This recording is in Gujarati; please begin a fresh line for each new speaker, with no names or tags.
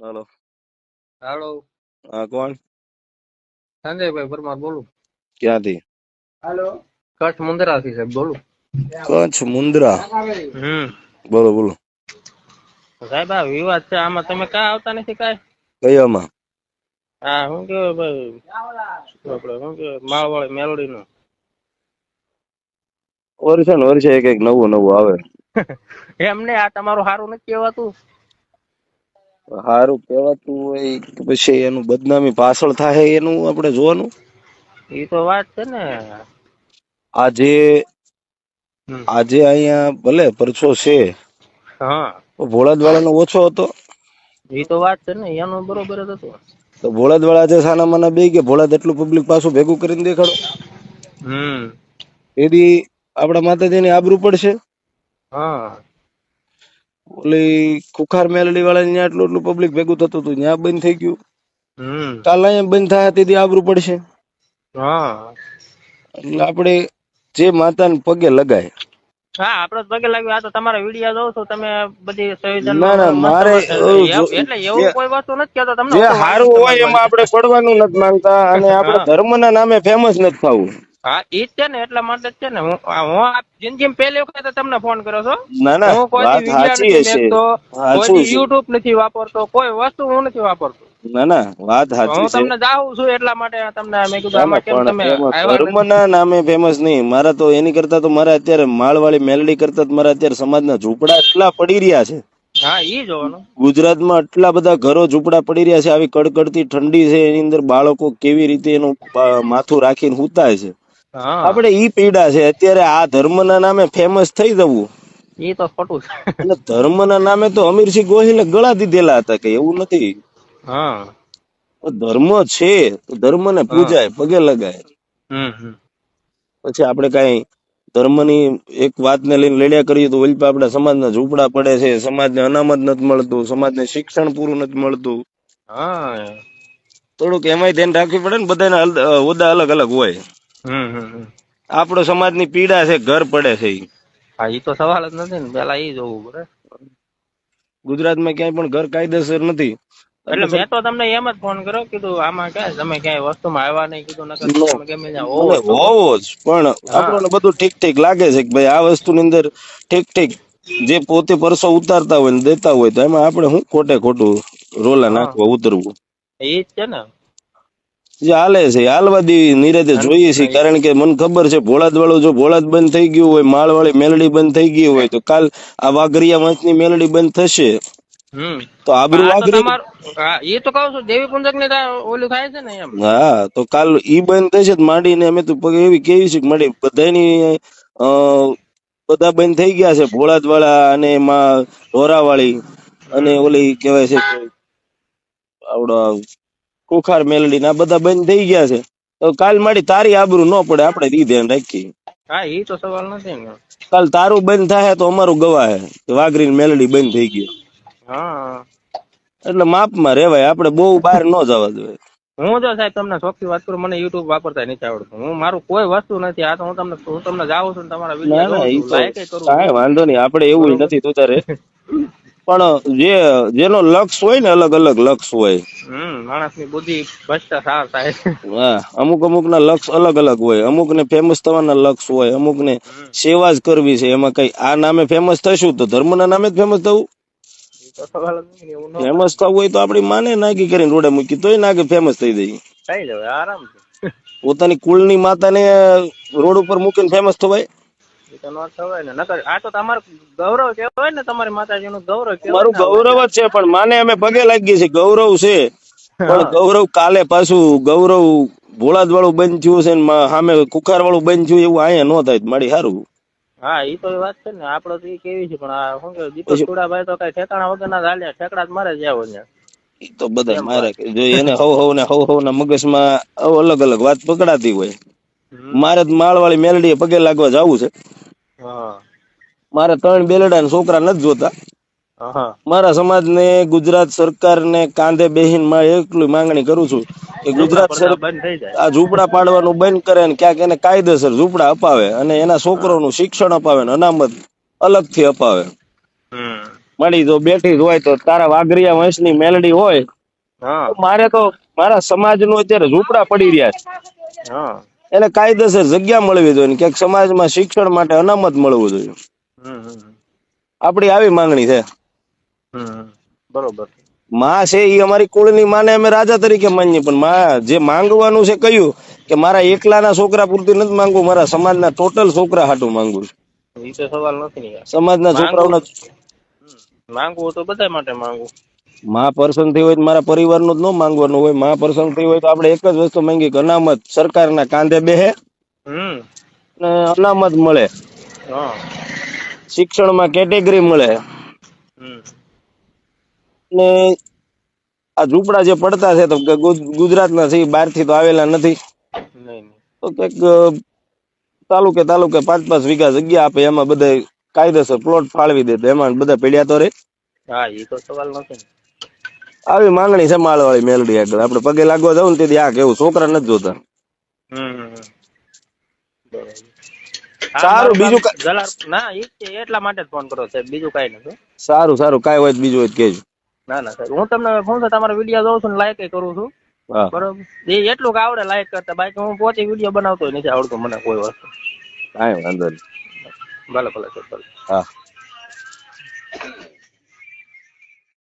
હાલો.
હાલો.
હા કોણ?
સંજયભાઈ પરમાર બોલું.
ક્યાંથી?
હાલો. કચ્છ મુંદ્રાથી સાહેબ બોલું.
કચ્છ મુંદ્રા.
હમ.
બોલો બોલો.
સાહેબ આ વિવાદ છે આમાં તમે કા આવતા નથી કાય
કયામાં
હા શું કેવાય ભાઈ? આપડે શું કેવાય માળવાળી મેલોડી નું
વર્ષે ને વર્ષે એક એક નવું નવું આવે.
એમને આ તમારું સારું નથી કહેવાતું?
સારું કહેવાતું હોય કે પછી એનું બદનામી પાછળ થાય એનું આપણે જોવાનું?
એ તો વાત છે ને.
આજે આજે અહીંયા ભલે પરછો છે.
હા.
ભોળાદવાળાનો ઓછો હતો?
એ તો વાત છે ને એનો બરોબર જ હતો.
તો ભોળાદવાળા જે સાના માના બે કે ભોળાદ એટલું પબ્લિક પાછું ભેગું કરીને દેખાડો.
હમ.
એથી આપણા માતાજીની આબરૂ પડશે?
હા.
ઓલી ખુખાર મેલડી વાળા ત્યાં એટલું એટલું પબ્લિક ભેગું થતું હતું ત્યાં બંધ થઈ ગયું. કાલ અહીંયા બંધ થાય તેથી આબરું પડશે.
હા.
એટલે આપણે જે માતાને પગે લગાય.
હા આપડે પગે લાગ્યું આ તો તમારા વીડિયો જોઉં છું તમે બધી
ના, ના, મારે એવું
એટલે એવું કોઈ વસ્તુ નથી કહેતો તમને
જે સારું હોય એમાં આપણે પડવાનું નથી માંગતા અને આપણે ધર્મના નામે ફેમસ નથી થવું.
હા ઈ જ છે ને એટલા માટે જ છે ને. હું હું આ પહેલી વખત તમને ફોન કર્યો છો
ના ના
હું કોઈ
સાચી
નથી કોઈ યુટ્યુબ નથી વાપરતો કોઈ વસ્તુ હું નથી વાપરતો.
ના ના વાત સાચી
હું તમને જાઉં છું એટલા માટે તમને મેં કીધું આમાં કેમ તમે
એમાં ધર્મના નામે ફેમસ નહીં. મારા તો એની કરતા તો મારા અત્યારે માળવાળી મેલડી કરતા તો મારા અત્યારે સમાજના ઝૂંપડા એટલા પડી રહ્યા છે.
હા ઈ જોવાનું
ગુજરાતમાં એટલા બધા ઘરો ઝૂંપડા પડી રહ્યા છે. આવી કડકડતી ઠંડી છે. એની અંદર બાળકો કેવી રીતે એનું માથું રાખીને હુતાય છે. આપણે ઈ પીડા છે અત્યારે આ ધર્મના નામે ફેમસ થઈ જવું.
એ તો ખોટું છે.
એટલે ધર્મના નામે તો અમીરસિંહ ગોહિલે ગળા દીધેલા હતા કે એવું નથી.
હા.
ધર્મ છે ધર્મને પૂજાય પગે લગાય. પછી આપણે કઈ ધર્મની એક વાતને લઈને લડ્યા કરીએ તો વલ્પા આપણા સમાજના ઝૂંપડા પડે છે સમાજને અનામત નથી મળતું સમાજને શિક્ષણ પૂરું નથી મળતું.
હા.
થોડુંક એમાંય ધ્યાન રાખવી પડે ને બધાના હોદ્દા અલગ અલગ હોય. આપણો સમાજની પીડા છે ઘર પડે છે
હા એ તો સવાલ જ નથી ને. પેલા એ જોવું પડે.
ગુજરાતમાં ક્યાંય પણ ઘર કાયદેસર નથી.
એટલે મેં તો તમને એમ જ ફોન કર્યો કીધું આમાં ક્યાં તમે ક્યાંય વસ્તુમાં આવ્યા નહીં? કીધું નકર ગમે હોવો
જ પણ આપણને બધું ઠીક ઠીક લાગે છે કે ભાઈ આ વસ્તુની અંદર ઠીક ઠીક જે પોતે પરસો ઉતારતા હોય ને દેતા હોય તો એમાં આપણે શું ખોટે ખોટું રોલા નાખવા ઉતરવું?
એ જ છે ને.
હાલે છે એ હાલવા દેવી નિરાતે જોઈએ છીએ કારણ કે મને ખબર છે ભોળાદ વાળું જો ભોળાદ બંધ થઈ ગયું હોય માળ વાળી મેલડી બંધ થઈ ગઈ હોય તો કાલ આ વાઘરિયા વંશની મેલડી બંધ થશે. તો આબરૂ વાઘરી
હા ઈ તો કહું છું દેવી પુંજક ને ઓલું થાય છે ને એમ.
હા તો કાલ ઈ બંધ થશે તો માંડીને અમે તો એવી કેવી છે કે માંડી બધાની બધા બંધ થઈ ગયા છે ભોળાદ વાળા અને એમાં ઢોરાવાળી અને ઓલી કહેવાય છે આવડો કુખાર મેલડી ના બધા બંધ થઈ ગયા છે. તો કાલ માડી તારી આબરૂ ન પડે આપણે ઈ ધ્યાન રાખીએ.
હા એ તો સવાલ નથી
કાલ તારું બંધ થાય તો અમારું ગવાય કે વાઘરી મેલડી બંધ થઈ ગઈ
હા.
એટલે માપમાં રેવાય આપણે બહુ બહાર ન જવા જોઈએ
હું જો સાહેબ તમને ચોખ્ખી વાત કરું મને યુટ્યુબ વાપરતા નથી આવડતું. હું મારું કોઈ વસ્તુ નથી આ તો હું તમને હું તમને જાઉં છું તમારા વીડિયો
વાંધો નહીં આપણે એવું નથી તું તારે પણ જે જેનો લક્ષ હોય ને અલગ અલગ લક્ષ હોય.
માણસની બુદ્ધિ ભ્રષ્ટા સાર થાય.
હા અમુક અમુક ના લક્ષ અલગ અલગ હોય. અમુક ને ફેમસ થવાના લક્ષ હોય અમુક ને સેવા જ કરવી છે. એમાં કઈ આ નામે ફેમસ થશું તો ધર્મના નામે જ ફેમસ થવું?
ને ન
ફેમસ થવું હોય તો આપડી માને નાગી કરીને રોડે મૂકી તોય નાગે ફેમસ થઈ જાય.
થઈ પોતાની આરામ
પોતાની કુળની માતાને રોડ ઉપર મૂકીને ફેમસ થવાય?
એ તો નો થવાય ને. નકર આ તો તમારું ગૌરવ કહેવાય ને તમારી માતાજીનું ગૌરવ કહેવાય
મારું ગૌરવ જ છે પણ માને અમે પગે લાગીએ છીએ ગૌરવ છે. પણ ગૌરવ કાલે પાછું ગૌરવ ભોળાદ વાળું બંધ થયું છે ને સામે કુખાર વાળું બંધ થયું એવું અહીંયા ન થાય મારી સારું
હા ઈ તો વાત છે ને. આપડે તો ઈ કેવી છે પણ આ શું કે દીપક સુડાભાઈ તો કઈ ઠેકાણા વગર ના ચાલ્યા ઠેકડા જ મારે જાવ ને
ઈ તો બધા મારે જો એને હવ હવ ને હવ હવ ના મગજમાં અલગ અલગ વાત પકડાતી હોય. મારે તો માળવાળી મેલડીએ પગે લાગવા જવું છે. મારે ત્રણ બેલડા છોકરા નથી જોતા. મારા સમાજ ને ગુજરાત સરકારને કાંધે બેહીનમાં એકલી માંગણી કરું છું કે ગુજરાત આ ઝૂંપડા પાડવાનું બંધ કરે ને ક્યાંક એને કાયદેસર ઝૂંપડા અપાવે અને એના છોકરોનું શિક્ષણ અપાવે ને અનામત અલગથી અપાવે.
હમ.
મળી તો બેઠી જ હોય તો તારા વાઘરિયા વંશની મેલડી હોય મારે તો મારા સમાજનું અત્યારે ઝૂંપડા પડી રહ્યા છે.
હા.
એને કાયદેસર જગ્યા મળવી જોઈએ ક્યાંક સમાજમાં શિક્ષણ માટે અનામત મળવું જોઈએ. આપણી આવી માંગણી છે.
બરોબર.
માં છે એ અમારી કુળની માને અમે રાજા તરીકે માનીએ પણ માં જે માંગવાનું છે કયું કે મારા એકલાના છોકરા પૂરતી નથી માંગવું મારા સમાજના ટોટલ છોકરા હાટું માંગુ છું.
એ તો સવાલ નથી ને
સમાજના છોકરાઓના
માંગવું તો બધા માટે માંગવું.
માં પર્સન થઈ હોય તો મારા પરિવારનું જ ન માંગવાનું હોય. માં પર્સન થઈ હોય તો આપણે એક જ વસ્તુ માંગી કે અનામત સરકારના કાંધે બેહે ને અનામત મળે. શિક્ષણમાં કેટેગરી મળે. ને આ ઝૂંપડા જે પડતા છે તો ગુજરાતના છે બહારથી તો આવેલા નથી. તો કંઈક તાલુકે તાલુકે પાંચ પાંચ વીઘા જગ્યા આપે એમાં બધા કાયદેસર પ્લોટ ફાળવી દે એમાં બધા પીડ્યા તો રે.
હા એ તો સવાલ નથી
આવી માંગણી છે માળવાળી મેલડી આગળ. આપણે પગે લાગવા જવું ને તેથી આ કેવું છોકરા નથી જોતા. સારું, બીજું
ના એટલા માટે જ ફોન કરો સાહેબ બીજું કઈ નથી.
સારું સારું કઈ હોય બીજું હોય કેજો
ના ના સાહેબ હું તમને ફોન છે તમારા વીડિયો જોઉં છું ને લાઈક કરું છું. બરોબર? એ એટલું આવડે લાઈક કરતા બાકી હું પોતે વીડિયો બનાવતો નથી આવડતો મને કોઈ વસ્તુ.
કાંઈ વાંધો નહીં.
ભલે ભલે સાહેબ ભલે.
હા.